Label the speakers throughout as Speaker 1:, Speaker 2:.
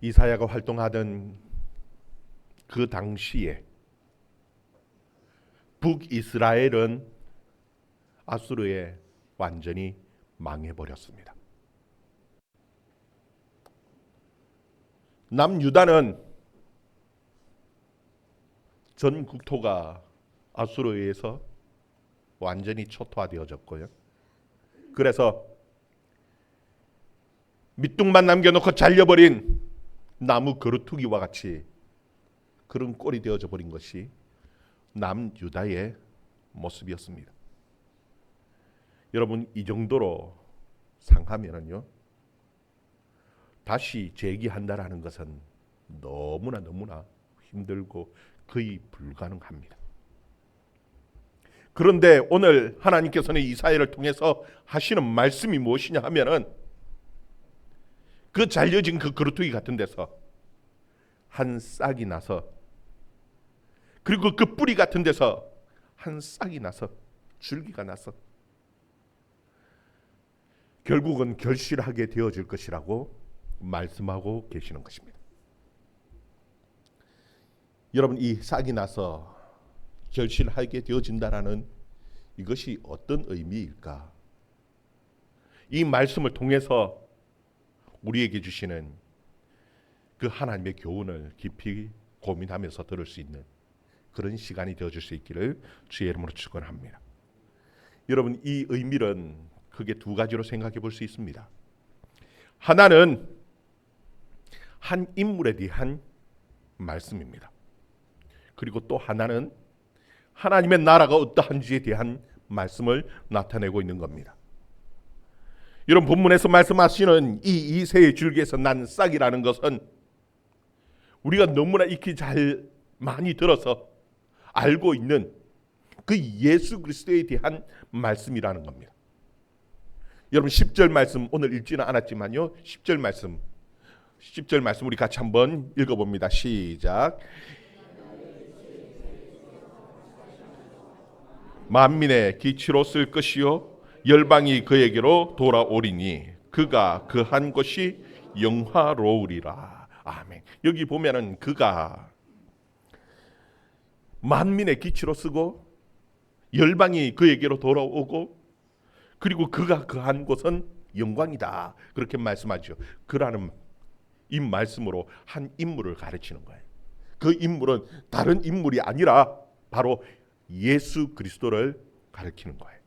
Speaker 1: 이사야가 활동하던 그 당시에 북이스라엘은 아수르에 완전히 망해버렸습니다. 남유다는 전 국토가 아수르에 의해서 완전히 초토화되어졌고요. 그래서 밑둥만 남겨놓고 잘려버린 나무 그루투기와 같이 그런 꼴이 되어져 버린 것이 남유다의 모습이었습니다. 여러분 이 정도로 상하면은요 다시 재기한다라는 것은 너무나 너무나 힘들고 거의 불가능합니다. 그런데 오늘 하나님께서는 이사야를 통해서 하시는 말씀이 무엇이냐 하면은 그 잘려진 그 그루투기 같은 데서 한 싹이 나서 그리고 그 뿌리 같은 데서 한 싹이 나서 줄기가 나서 결국은 결실하게 되어질 것이라고 말씀하고 계시는 것입니다. 여러분 이 싹이 나서 결실하게 되어진다라는 이것이 어떤 의미일까? 이 말씀을 통해서 우리에게 주시는 그 하나님의 교훈을 깊이 고민하면서 들을 수 있는 그런 시간이 되어 줄 수 있기를 주의 이름으로 축원합니다. 여러분 이 의미는 크게 두 가지로 생각해 볼 수 있습니다. 하나는 한 인물에 대한 말씀입니다. 그리고 또 하나는 하나님의 나라가 어떠한지에 대한 말씀을 나타내고 있는 겁니다. 이런 본문에서 말씀하시는 이 이세의 줄기에서 난 싹이라는 것은 우리가 너무나 익히 잘 많이 들어서 알고 있는 그 예수 그리스도에 대한 말씀이라는 겁니다. 여러분 10절 말씀 오늘 읽지는 않았지만요. 10절 말씀 10절 말씀 우리 같이 한번 읽어 봅니다. 시작. 만민의 기치로 쓸 것이요 열방이 그에게로 돌아오리니 그가 그 한 것이 영화로우리라. 아멘. 여기 보면은 그가 만민의 기치로 쓰고 열방이 그에게로 돌아오고 그리고 그가 그한 곳은 영광이다. 그렇게 말씀하죠. 그라는 이 말씀으로 한 인물을 가르치는 거예요. 그 인물은 다른 인물이 아니라 바로 예수 그리스도를 가리키는 거예요.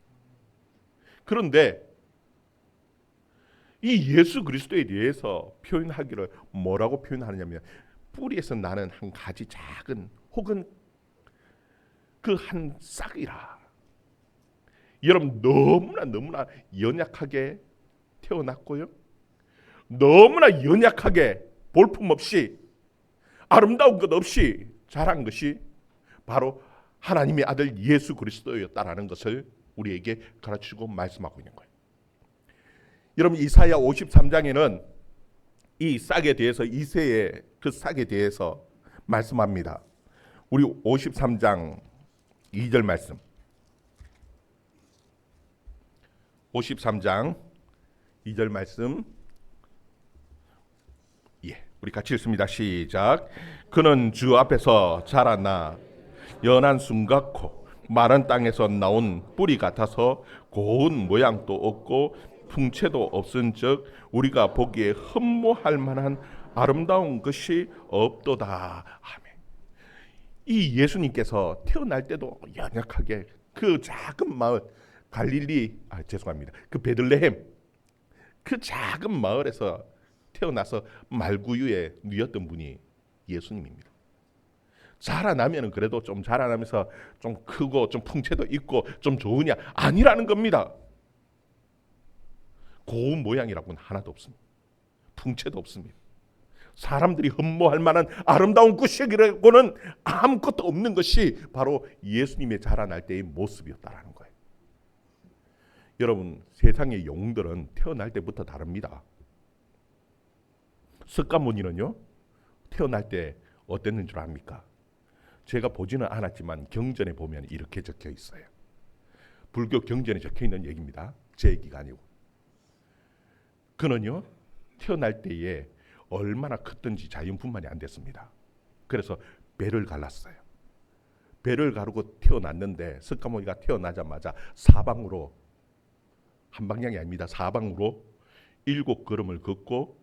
Speaker 1: 그런데 이 예수 그리스도에 대해서 표현하기를 뭐라고 표현하느냐면 뿌리에서 나는 한 가지 작은 혹은 그 한 싹이라. 여러분 너무나 너무나 연약하게 태어났고요. 너무나 연약하게 볼품 없이 아름다운 것 없이 자란 것이 바로 하나님의 아들 예수 그리스도였다라는 것을 우리에게 가르치고 말씀하고 있는 거예요. 여러분 이사야 53장에는 이 싹에 대해서 이세의 그 싹에 대해서 말씀합니다. 우리 53장 2절 말씀. 53장 2절 말씀. 예, 우리 같이 읽습니다. 시작. 그는 주 앞에서 자라나 연한 숨 같고 마른 땅에서 나온 뿌리 같아서 고운 모양도 없고 풍채도 없은즉 우리가 보기에 흠모할 만한 아름다운 것이 없도다. 아멘. 이 예수님께서 태어날 때도 연약하게 그 작은 마을 갈릴리 아 죄송합니다. 그 베들레헴 그 작은 마을에서 태어나서 말구유에 누였던 분이 예수님입니다. 자라나면은 그래도 좀 자라나면서 좀 크고 좀 풍채도 있고 좀 좋으냐 아니라는 겁니다. 고운 모양이라고는 하나도 없습니다. 풍채도 없습니다. 사람들이 흠모할 만한 아름다운 구식이라고는 아무것도 없는 것이 바로 예수님의 자라날 때의 모습이었다라는 거예요. 여러분 세상의 영웅들은 태어날 때부터 다릅니다. 석가모니는요 태어날 때 어땠는 줄 압니까? 제가 보지는 않았지만 경전에 보면 이렇게 적혀 있어요. 불교 경전에 적혀 있는 얘기입니다. 제 얘기가 아니고. 그는요 태어날 때에 얼마나 컸든지 자연분만이 안 됐습니다. 그래서 배를 갈랐어요. 배를 가르고 태어났는데 스카모니가 태어나자마자 사방으로 한 방향이 아닙니다. 사방으로 일곱 걸음을 걷고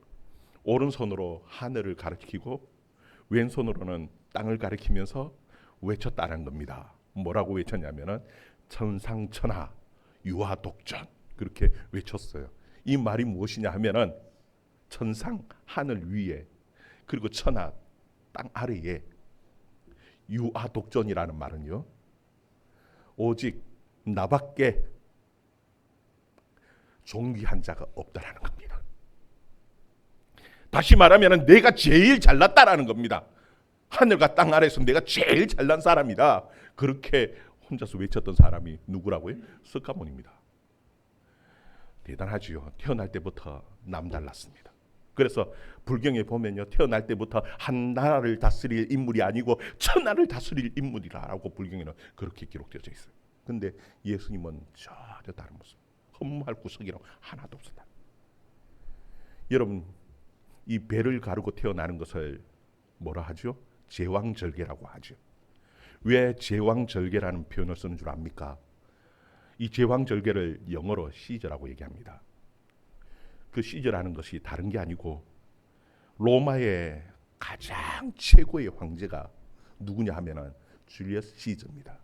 Speaker 1: 오른손으로 하늘을 가리키고 왼손으로는 땅을 가리키면서 외쳤다는 겁니다. 뭐라고 외쳤냐면은 천상천하 유아독전 그렇게 외쳤어요. 이 말이 무엇이냐 하면은 천상 하늘 위에 그리고 천하 땅 아래에 유아독전이라는 말은요. 오직 나밖에 존귀한 자가 없다라는 겁니다. 다시 말하면 내가 제일 잘났다라는 겁니다. 하늘과 땅 아래에서 내가 제일 잘난 사람이다. 그렇게 혼자서 외쳤던 사람이 누구라고요? 스카몬입니다. 대단하지요. 태어날 때부터 남달랐습니다. 그래서 불경에 보면요. 태어날 때부터 한 나라를 다스릴 인물이 아니고 천하를 다스릴 인물이라고 불경에는 그렇게 기록되어져 있어요. 근데 예수님은 전혀 다른 모습. 허무할 구석이라고 하나도 없었다. 여러분 이 배를 가르고 태어나는 것을 뭐라 하죠? 제왕절개라고 하죠. 왜 제왕절개라는 표현을 쓰는 줄 압니까? 이 제왕절개를 영어로 시저라고 얘기합니다. 그 시저라는 것이 다른 게 아니고 로마의 가장 최고의 황제가 누구냐 하면은 줄리어스 시저입니다.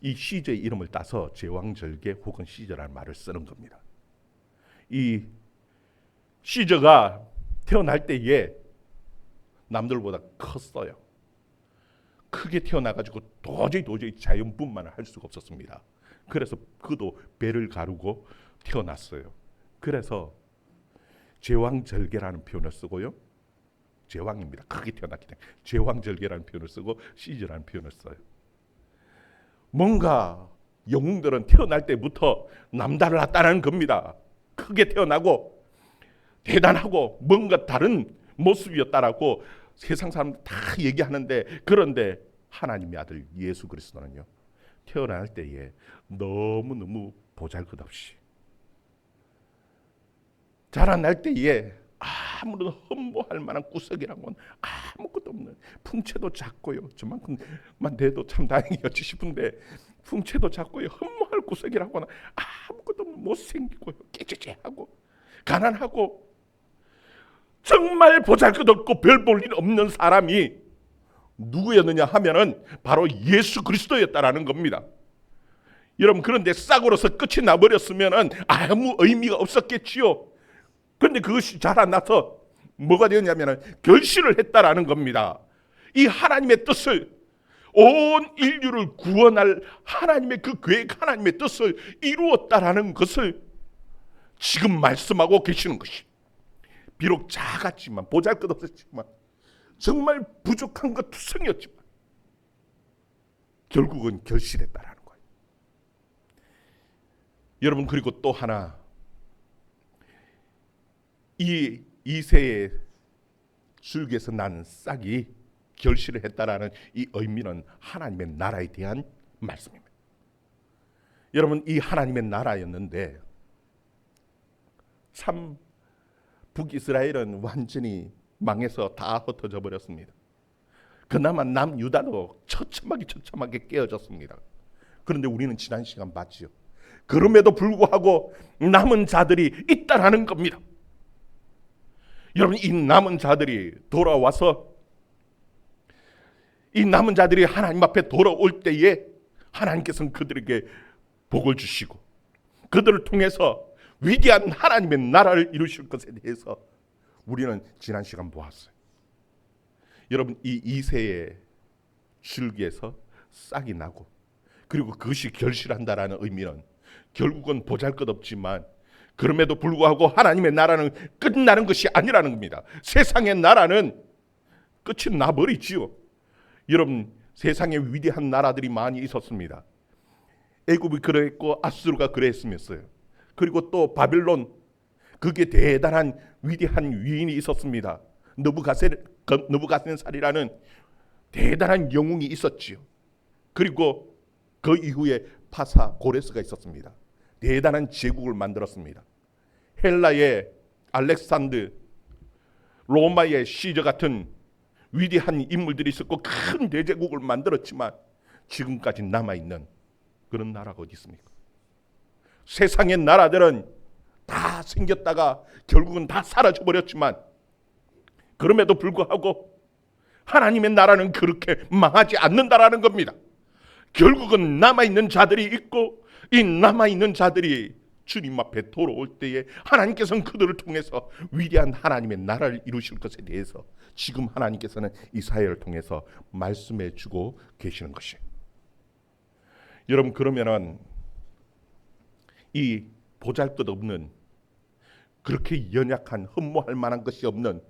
Speaker 1: 이 시저의 이름을 따서 제왕절개 혹은 시저라는 말을 쓰는 겁니다. 이 시저가 태어날 때에 남들보다 컸어요. 크게 태어나가지고 도저히 도저히 자연분만을 할 수가 없었습니다. 그래서 그도 배를 가르고 태어났어요. 그래서 제왕절개라는 표현을 쓰고요. 제왕입니다. 크게 태어났기 때문에 제왕절개라는 표현을 쓰고 시즈라는 표현을 써요. 뭔가 영웅들은 태어날 때부터 남달랐다는 겁니다. 크게 태어나고 대단하고 뭔가 다른 모습이었다라고 세상 사람들 다 얘기하는데 그런데 하나님의 아들 예수 그리스도는요 태어날 때에 너무 너무 보잘것없이 자라날 때에 아무런 흠모할 만한 구석이라고는 아무것도 없는 풍채도 작고요. 저만큼만 돼도 참 다행이었지 싶은데 풍채도 작고요 흠모할 구석이라고는 아무것도 못생기고요 깨끗하고 가난하고 정말 보잘것없고 별 볼 일 없는 사람이 누구였느냐 하면은 바로 예수 그리스도였다라는 겁니다. 여러분 그런데 싹으로서 끝이 나버렸으면은 아무 의미가 없었겠지요. 그런데 그것이 자라나서 뭐가 되었냐면은 결실을 했다라는 겁니다. 이 하나님의 뜻을 온 인류를 구원할 하나님의 그 계획 하나님의 뜻을 이루었다라는 것을 지금 말씀하고 계시는 것이. 비록 작았지만 보잘것없었지만 정말 부족한 것 투성이었지만 결국은 결실했다라는 거예요. 여러분 그리고 또 하나 이 이세의 줄기에서 난 싹이 결실을 했다라는 이 의미는 하나님의 나라에 대한 말씀입니다. 여러분 이 하나님의 나라였는데 참 북이스라엘은 완전히 망해서 다 흩어져 버렸습니다. 그나마 남유다도 처참하게 처참하게 깨어졌습니다. 그런데 우리는 지난 시간 봤지요. 그럼에도 불구하고 남은 자들이 있다라는 겁니다. 여러분 이 남은 자들이 돌아와서 이 남은 자들이 하나님 앞에 돌아올 때에 하나님께서는 그들에게 복을 주시고 그들을 통해서 위대한 하나님의 나라를 이루실 것에 대해서 우리는 지난 시간 보았어요. 여러분 이 이세의 줄기에서 싹이 나고 그리고 그것이 결실한다라는 의미는 결국은 보잘것없지만 그럼에도 불구하고 하나님의 나라는 끝나는 것이 아니라는 겁니다. 세상의 나라는 끝이 나버리지요. 여러분 세상에 위대한 나라들이 많이 있었습니다. 애굽이 그랬고 아수르가 그랬으면서요. 그리고 또 바빌론 그게 대단한 위대한 위인이 있었습니다. 느부갓네살이라는 대단한 영웅이 있었지요. 그리고 그 이후에 파사 고레스가 있었습니다. 대단한 제국을 만들었습니다. 헬라의 알렉산드 로마의 시저 같은 위대한 인물들이 있었고 큰 대제국을 만들었지만 지금까지 남아 있는 그런 나라가 어디 있습니까? 세상의 나라들은 다 생겼다가 결국은 다 사라져 버렸지만 그럼에도 불구하고 하나님의 나라는 그렇게 망하지 않는다라는 겁니다. 결국은 남아 있는 자들이 있고 이 남아 있는 자들이 주님 앞에 돌아올 때에 하나님께서는 그들을 통해서 위대한 하나님의 나라를 이루실 것에 대해서 지금 하나님께서는 이사야를 통해서 말씀해 주고 계시는 것이에요. 여러분 그러면은 이 보잘것없는 그렇게 연약한 흠모할 만한 것이 없는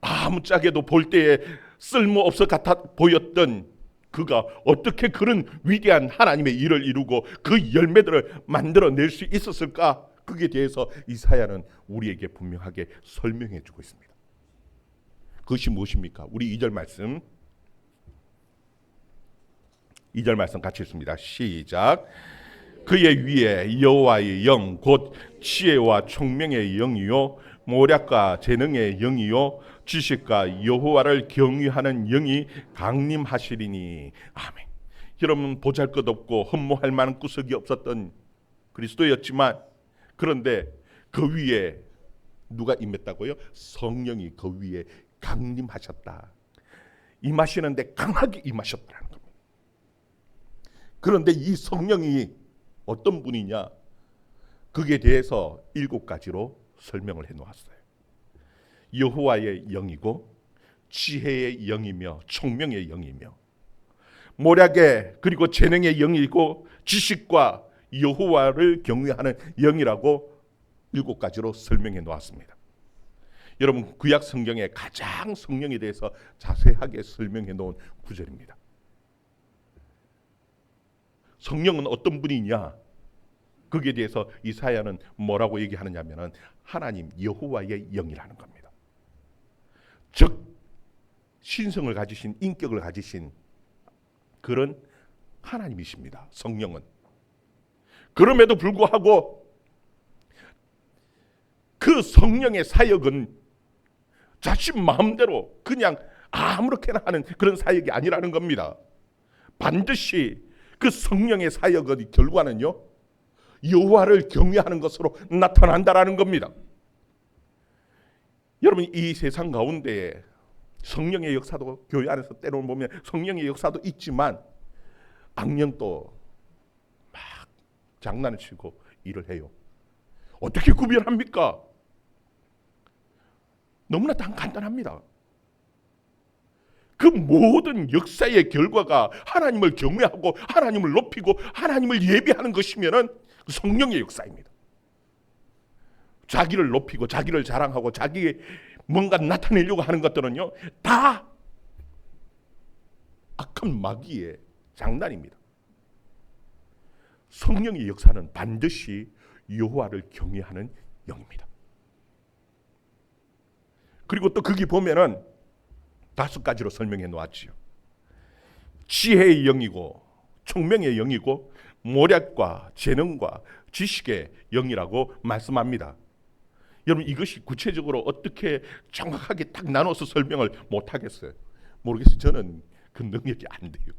Speaker 1: 아무짝에도 볼 때에 쓸모 없어 같아 보였던 그가 어떻게 그런 위대한 하나님의 일을 이루고 그 열매들을 만들어낼 수 있었을까? 그에 대해서 이사야는 우리에게 분명하게 설명해 주고 있습니다. 그것이 무엇입니까? 우리 2절 말씀 2절 말씀 같이 읽습니다. 시작. 그의 위에 여호와의 영 곧 지혜와 총명의 영이요 모략과 재능의 영이요 지식과 여호와를 경유하는 영이 강림하시리니 아멘. 여러분 보잘것없고 흠모할 만한 구석이 없었던 그리스도였지만 그런데 그 위에 누가 임했다고요? 성령이 그 위에 강림하셨다. 임하시는데 강하게 임하셨다는 겁니다. 그런데 이 성령이 어떤 분이냐? 그에 대해서 일곱 가지로 설명을 해 놓았어요. 여호와의 영이고 지혜의 영이며 총명의 영이며 모략의 그리고 재능의 영이고 지식과 여호와를 경외하는 영이라고 일곱 가지로 설명해 놓았습니다. 여러분 구약 성경에 가장 성령에 대해서 자세하게 설명해 놓은 구절입니다. 성령은 어떤 분이냐? 거기에 대해서 이사야는 뭐라고 얘기하느냐면은 하나님 여호와의 영이라는 겁니다. 즉 신성을 가지신 인격을 가지신 그런 하나님이십니다. 성령은 그럼에도 불구하고 그 성령의 사역은 자신 마음대로 그냥 아무렇게나 하는 그런 사역이 아니라는 겁니다. 반드시 그 성령의 사역의 결과는요 여호와를 경외하는 것으로 나타난다라는 겁니다. 여러분 이 세상 가운데 성령의 역사도 교회 안에서 때로는 보면 성령의 역사도 있지만 악령도 막 장난을 치고 일을 해요. 어떻게 구별합니까? 너무나 간단합니다. 그 모든 역사의 결과가 하나님을 경외하고 하나님을 높이고 하나님을 예배하는 것이면은 성령의 역사입니다. 자기를 높이고 자기를 자랑하고 자기 뭔가 나타내려고 하는 것들은요 다 악한 마귀의 장난입니다. 성령의 역사는 반드시 여호와를 경외하는 영입니다. 그리고 또 거기 보면은 다섯 가지로 설명해 놓았지요. 지혜의 영이고 총명의 영이고 모략과 재능과 지식의 영이라고 말씀합니다. 여러분 이것이 구체적으로 어떻게 정확하게 딱 나눠서 설명을 못 하겠어요. 모르겠어요. 저는 그 능력이 안 돼요.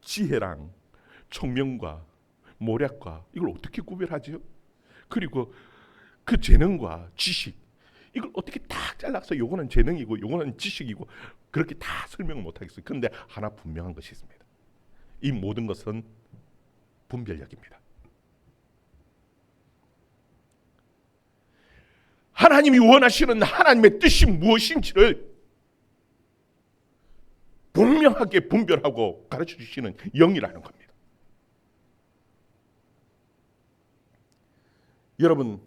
Speaker 1: 지혜랑 총명과 모략과 이걸 어떻게 구별하죠? 그리고 그 재능과 지식 이걸 어떻게 딱 잘라서 요거는 재능이고 요거는 지식이고 그렇게 다 설명을 못 하겠어요. 그런데 하나 분명한 것이 있습니다. 이 모든 것은 분별력입니다. 하나님이 원하시는 하나님의 뜻이 무엇인지를 분명하게 분별하고 가르쳐 주시는 영이라는 겁니다. 여러분,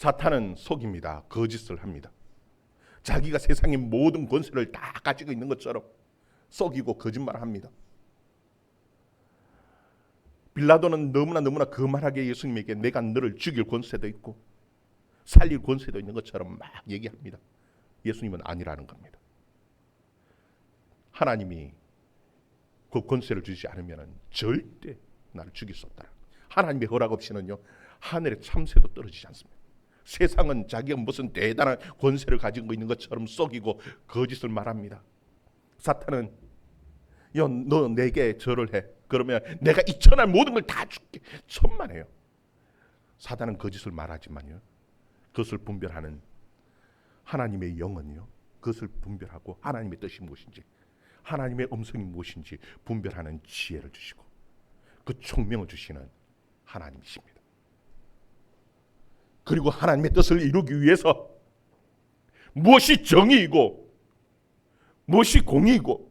Speaker 1: 사탄은 속입니다. 거짓을 합니다. 자기가 세상의 모든 권세를 다 가지고 있는 것처럼 속이고 거짓말을 합니다. 빌라도는 너무나 너무나 거만하게 예수님에게 내가 너를 죽일 권세도 있고 살릴 권세도 있는 것처럼 막 얘기합니다. 예수님은 아니라는 겁니다. 하나님이 그 권세를 주지 않으면 절대 나를 죽일 수 없다. 하나님의 허락 없이는요 하늘의 참새도 떨어지지 않습니다. 세상은 자기가 무슨 대단한 권세를 가지고 있는 것처럼 속이고 거짓을 말합니다. 사탄은 야, 너 내게 절을 해. 그러면 내가 이 천할 모든 걸 다 줄게. 천만해요. 사단은 거짓을 말하지만요. 그것을 분별하는 하나님의 영은요. 그것을 분별하고 하나님의 뜻이 무엇인지, 하나님의 음성이 무엇인지 분별하는 지혜를 주시고 그 총명을 주시는 하나님이십니다. 그리고 하나님의 뜻을 이루기 위해서 무엇이 정의이고 무엇이 공의이고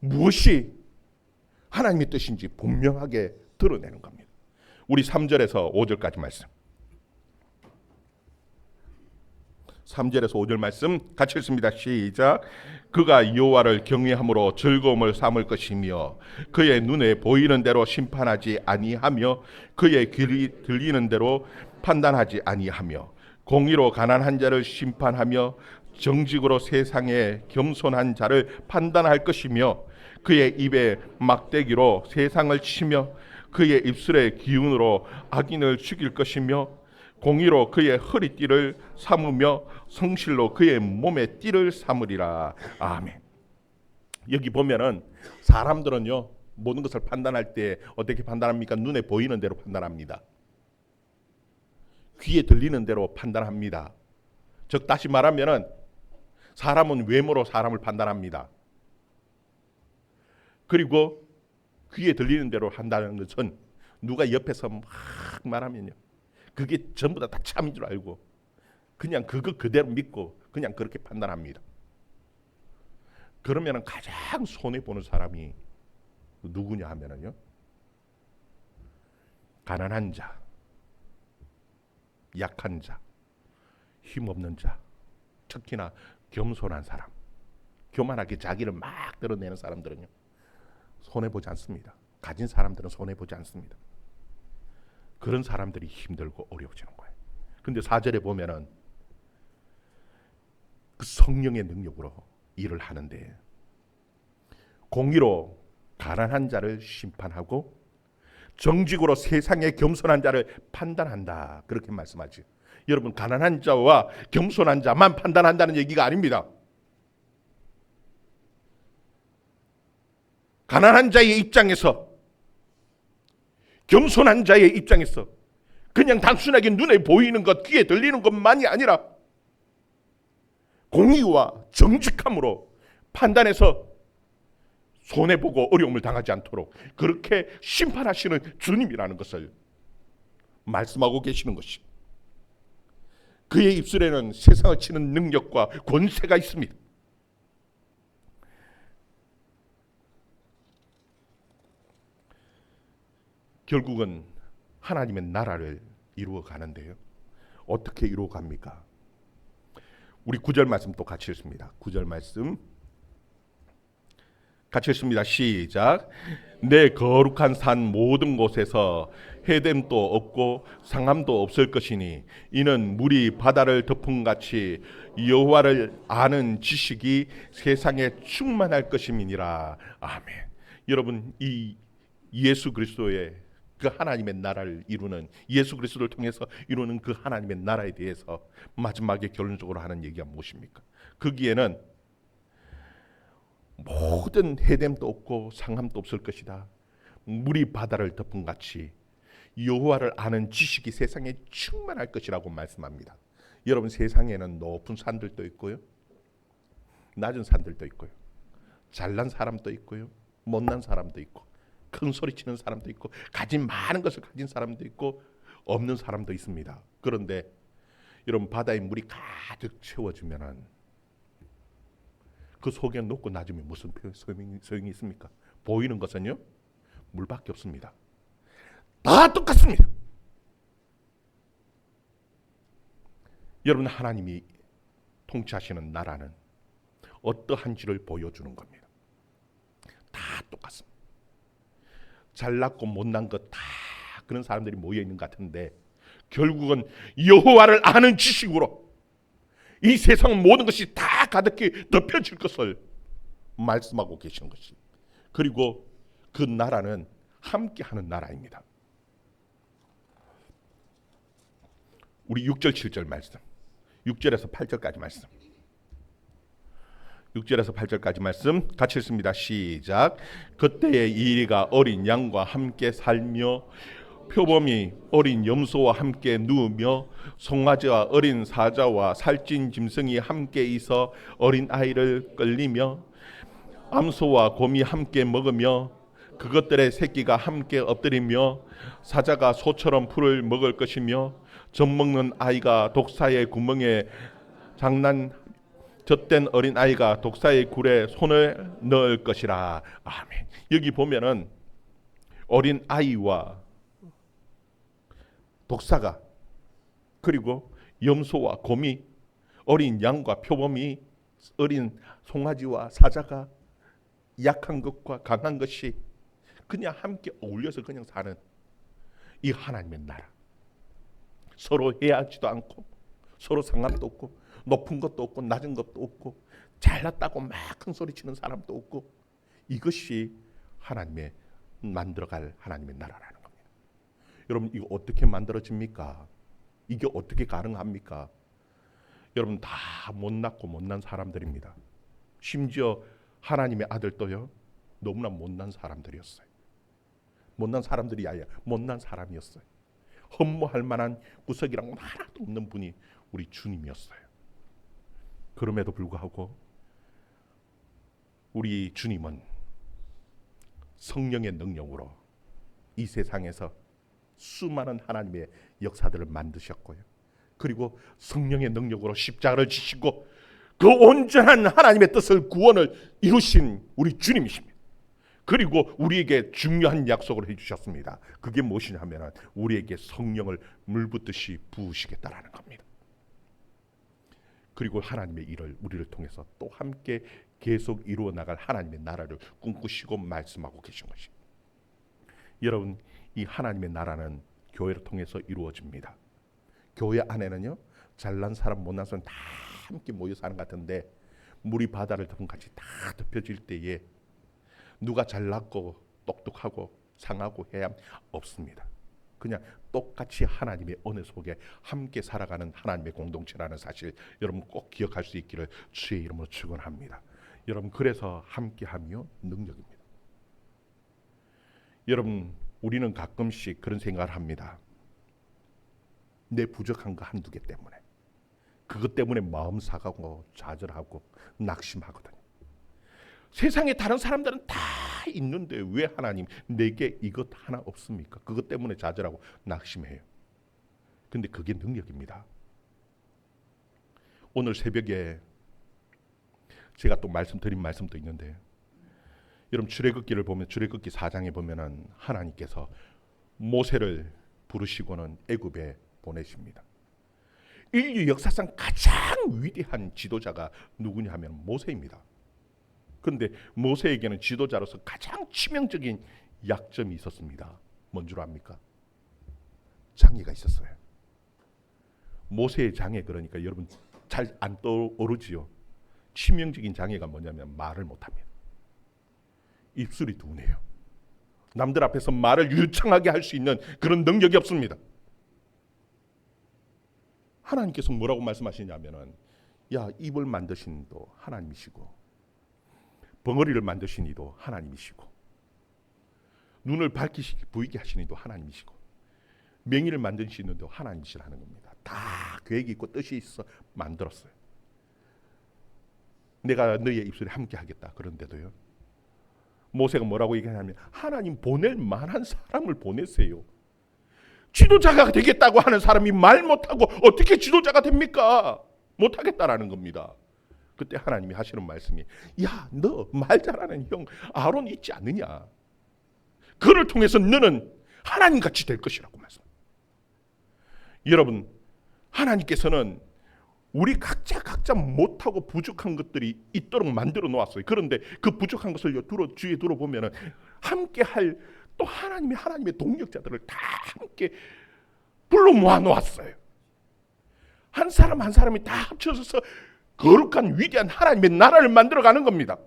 Speaker 1: 무엇이 하나님의 뜻인지 분명하게 드러내는 겁니다. 우리 3절에서 5절까지 말씀. 3절에서 5절 말씀 같이 읽습니다. 시작. 그가 여호와를 경외함으로 즐거움을 삼을 것이며 그의 눈에 보이는 대로 심판하지 아니하며 그의 귀리 들리는 대로 판단하지 아니하며 공의로 가난한 자를 심판하며 정직으로 세상에 겸손한 자를 판단할 것이며 그의 입에 막대기로 세상을 치며 그의 입술의 기운으로 악인을 죽일 것이며 공의로 그의 허리띠를 삼으며 성실로 그의 몸의 띠를 삼으리라. 아멘. 여기 보면은 사람들은요 모든 것을 판단할 때 어떻게 판단합니까? 눈에 보이는 대로 판단합니다. 귀에 들리는 대로 판단합니다. 즉 다시 말하면은 사람은 외모로 사람을 판단합니다. 그리고 귀에 들리는 대로 한다는 것은 누가 옆에서 막 말하면요. 그게 전부 다, 다 참인 줄 알고 그냥 그거 그대로 믿고 그냥 그렇게 판단합니다. 그러면 가장 손해 보는 사람이 누구냐 하면은요. 가난한 자, 약한 자, 힘없는 자, 특히나 겸손한 사람, 교만하게 자기를 막 드러내는 사람들은요. 손해 보지 않습니다. 가진 사람들은 손해 보지 않습니다. 그런 사람들이 힘들고 어려워지는 거예요. 근데 사절에 보면은 그 성령의 능력으로 일을 하는데 공의로 가난한 자를 심판하고 정직으로 세상에 겸손한 자를 판단한다. 그렇게 말씀하지. 여러분 가난한 자와 겸손한 자만 판단한다는 얘기가 아닙니다. 가난한 자의 입장에서 겸손한 자의 입장에서 그냥 단순하게 눈에 보이는 것, 귀에 들리는 것만이 아니라 공의와 정직함으로 판단해서 손해 보고 어려움을 당하지 않도록 그렇게 심판하시는 주님이라는 것을 말씀하고 계시는 것이 그의 입술에는 세상을 치는 능력과 권세가 있습니다. 결국은 하나님의 나라를 이루어 가는데요. 어떻게 이루어 갑니까? 우리 구절 말씀 또 같이 읽습니다. 구절 말씀 같이 읽습니다. 시작. 내 거룩한 산 모든 곳에서 해됨도 없고 상함도 없을 것이니 이는 물이 바다를 덮은 같이 여호와를 아는 지식이 세상에 충만할 것임이니라. 아멘. 여러분 이 예수 그리스도의 그 하나님의 나라를 이루는 예수 그리스도를 통해서 이루는 그 하나님의 나라에 대해서 마지막에 결론적으로 하는 얘기가 무엇입니까? 거기에는 모든 해됨도 없고 상함도 없을 것이다. 물이 바다를 덮은 같이 여호와를 아는 지식이 세상에 충만할 것이라고 말씀합니다. 여러분 세상에는 높은 산들도 있고요. 낮은 산들도 있고요. 잘난 사람도 있고요. 못난 사람도 있고 큰 소리 치는 사람도 있고 가진 많은 것을 가진 사람도 있고 없는 사람도 있습니다. 그런데 여러분 바다에 물이 가득 채워지면은 그 속에 놓고 낮으면 무슨 소용이, 소용이 있습니까? 보이는 것은요 물밖에 없습니다. 다 똑같습니다. 여러분 하나님이 통치하시는 나라는 어떠한지를 보여주는 겁니다. 다 똑같습니다. 잘났고 못난 것 다 그런 사람들이 모여 있는 것 같은데 결국은 여호와를 아는 지식으로 이 세상 모든 것이 다 가득히 덮여질 것을 말씀하고 계시는 것이 그리고 그 나라는 함께하는 나라입니다. 우리 6절 7절 말씀. 6절에서 8절까지 말씀. 6절에서 8절까지 말씀 같이 읽습니다. 시작. 그때의 이리가 어린 양과 함께 살며 표범이 어린 염소와 함께 누우며 송아지와 어린 사자와 살찐 짐승이 함께 있어 어린 아이를 끌리며 암소와 곰이 함께 먹으며 그것들의 새끼가 함께 엎드리며 사자가 소처럼 풀을 먹을 것이며 젖 먹는 아이가 독사의 구멍에 장난 젖된 어린 아이가 독사의 굴에 손을 넣을 것이라 아멘. 여기 보면은 어린 아이와 독사가 그리고 염소와 곰이 어린 양과 표범이 어린 송아지와 사자가 약한 것과 강한 것이 그냥 함께 어울려서 그냥 사는 이 하나님의 나라. 서로 해하지도 않고 서로 상관도 없고 높은 것도 없고 낮은 것도 없고 잘났다고 막 큰 소리 치는 사람도 없고 이것이 하나님의 만들어갈 하나님의 나라라는 겁니다. 여러분 이거 어떻게 만들어집니까? 이게 어떻게 가능합니까? 여러분 다 못났고 못난 사람들입니다. 심지어 하나님의 아들도요 너무나 못난 사람들이었어요. 못난 사람들이 아니라 못난 사람이었어요. 흠모할 만한 구석이란 건 하나도 없는 분이 우리 주님이었어요. 그럼에도 불구하고 우리 주님은 성령의 능력으로 이 세상에서 수많은 하나님의 역사들을 만드셨고요. 그리고 성령의 능력으로 십자가를 지시고 그 온전한 하나님의 뜻을 구원을 이루신 우리 주님이십니다. 그리고 우리에게 중요한 약속을 해주셨습니다. 그게 무엇이냐면 우리에게 성령을 물 붓듯이 부으시겠다라는 겁니다. 그리고 하나님의 일을 우리를 통해서 또 함께 계속 이루어 나갈 하나님의 나라를 꿈꾸시고 말씀하고 계신 것입니다. 여러분 이 하나님의 나라는 교회를 통해서 이루어집니다. 교회 안에는요 잘난 사람 못난 사람 다 함께 모여 사는 것 같은데 물이 바다를 덮은 같이 다 덮여질 때에 누가 잘났고 똑똑하고 상하고 해야 없습니다. 그냥 똑같이 하나님의 은혜 속에 함께 살아가는 하나님의 공동체라는 사실 여러분 꼭 기억할 수 있기를 주의 이름으로 축원합니다. 여러분 그래서 함께하며 능력입니다. 여러분 우리는 가끔씩 그런 생각을 합니다. 내 부족한 거 한두 개 때문에 그것 때문에 마음 상하고 좌절하고 낙심하거든요. 세상에 다른 사람들은 다 있는데 왜 하나님 내게 이것 하나 없습니까? 그것 때문에 좌절하고 낙심해요. 근데 그게 능력입니다. 오늘 새벽에 제가 또 말씀드린 말씀도 있는데 여러분 출애굽기를 보면 출애굽기 4장에 보면은 하나님께서 모세를 부르시고는 애굽에 보내십니다. 인류 역사상 가장 위대한 지도자가 누구냐 하면 모세입니다. 그런데 모세에게는 지도자로서 가장 치명적인 약점이 있었습니다. 뭔 줄 압니까? 장애가 있었어요. 모세의 장애 그러니까 여러분 잘 안 떠오르지요. 치명적인 장애가 뭐냐면 말을 못합니다. 입술이 둔해요. 남들 앞에서 말을 유창하게 할 수 있는 그런 능력이 없습니다. 하나님께서 뭐라고 말씀하시냐면은 야 입을 만드신 이도 하나님이시고 벙어리를 만드신 이도 하나님이시고 눈을 밝히시기 보이게 하신 이도 하나님이시고 맹인을 만드신 이도 하나님이시라는 겁니다. 다 계획이 있고 뜻이 있어 만들었어요. 내가 너의 입술에 함께 하겠다. 그런데도요. 모세가 뭐라고 얘기하냐면 하나님 보낼 만한 사람을 보내세요. 지도자가 되겠다고 하는 사람이 말 못하고 어떻게 지도자가 됩니까? 못하겠다라는 겁니다. 그때 하나님이 하시는 말씀이 야 너 말 잘하는 형 아론 있지 않느냐? 그를 통해서 너는 하나님 같이 될 것이라고 말씀. 여러분 하나님께서는 우리 각자 각자 못하고 부족한 것들이 있도록 만들어 놓았어요. 그런데 그 부족한 것을 두러 주위에 보면은 함께 할 또 하나님의 하나님의 동력자들을 다 함께 불러 모아 놓았어요. 한 사람 한 사람이 다 합쳐져서 거룩한 위대한 하나님의 나라를 만들어 가는 겁니다.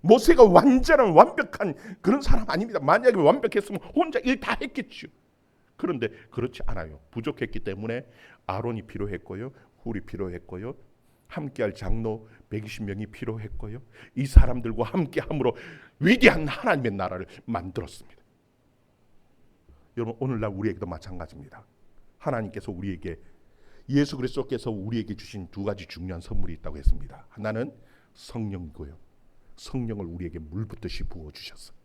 Speaker 1: 모세가 완전한 완벽한 그런 사람 아닙니다. 만약에 완벽했으면 혼자 일 다 했겠죠. 그런데 그렇지 않아요. 부족했기 때문에 아론이 필요했고요. 훌이 필요했고요. 함께할 장로 120명이 필요했고요. 이 사람들과 함께함으로 위대한 하나님의 나라를 만들었습니다. 여러분 오늘날 우리에게도 마찬가지입니다. 하나님께서 우리에게 예수 그리스도께서 우리에게 주신 두 가지 중요한 선물이 있다고 했습니다. 하나는 성령이고요. 성령을 우리에게 물붓듯이 부어 주셨어요.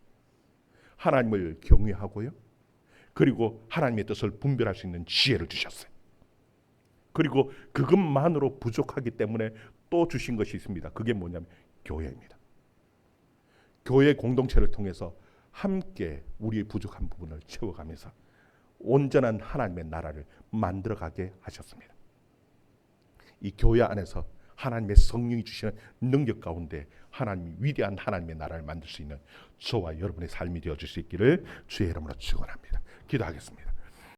Speaker 1: 하나님을 경외하고요. 그리고 하나님의 뜻을 분별할 수 있는 지혜를 주셨어요. 그리고 그것만으로 부족하기 때문에 또 주신 것이 있습니다. 그게 뭐냐면 교회입니다. 교회 공동체를 통해서 함께 우리의 부족한 부분을 채워가면서 온전한 하나님의 나라를 만들어가게 하셨습니다. 이 교회 안에서 하나님의 성령이 주시는 능력 가운데 하나님이 위대한 하나님의 나라를 만들 수 있는 저와 여러분의 삶이 되어질 수 있기를 주의 이름으로 축원합니다. 기도하겠습니다.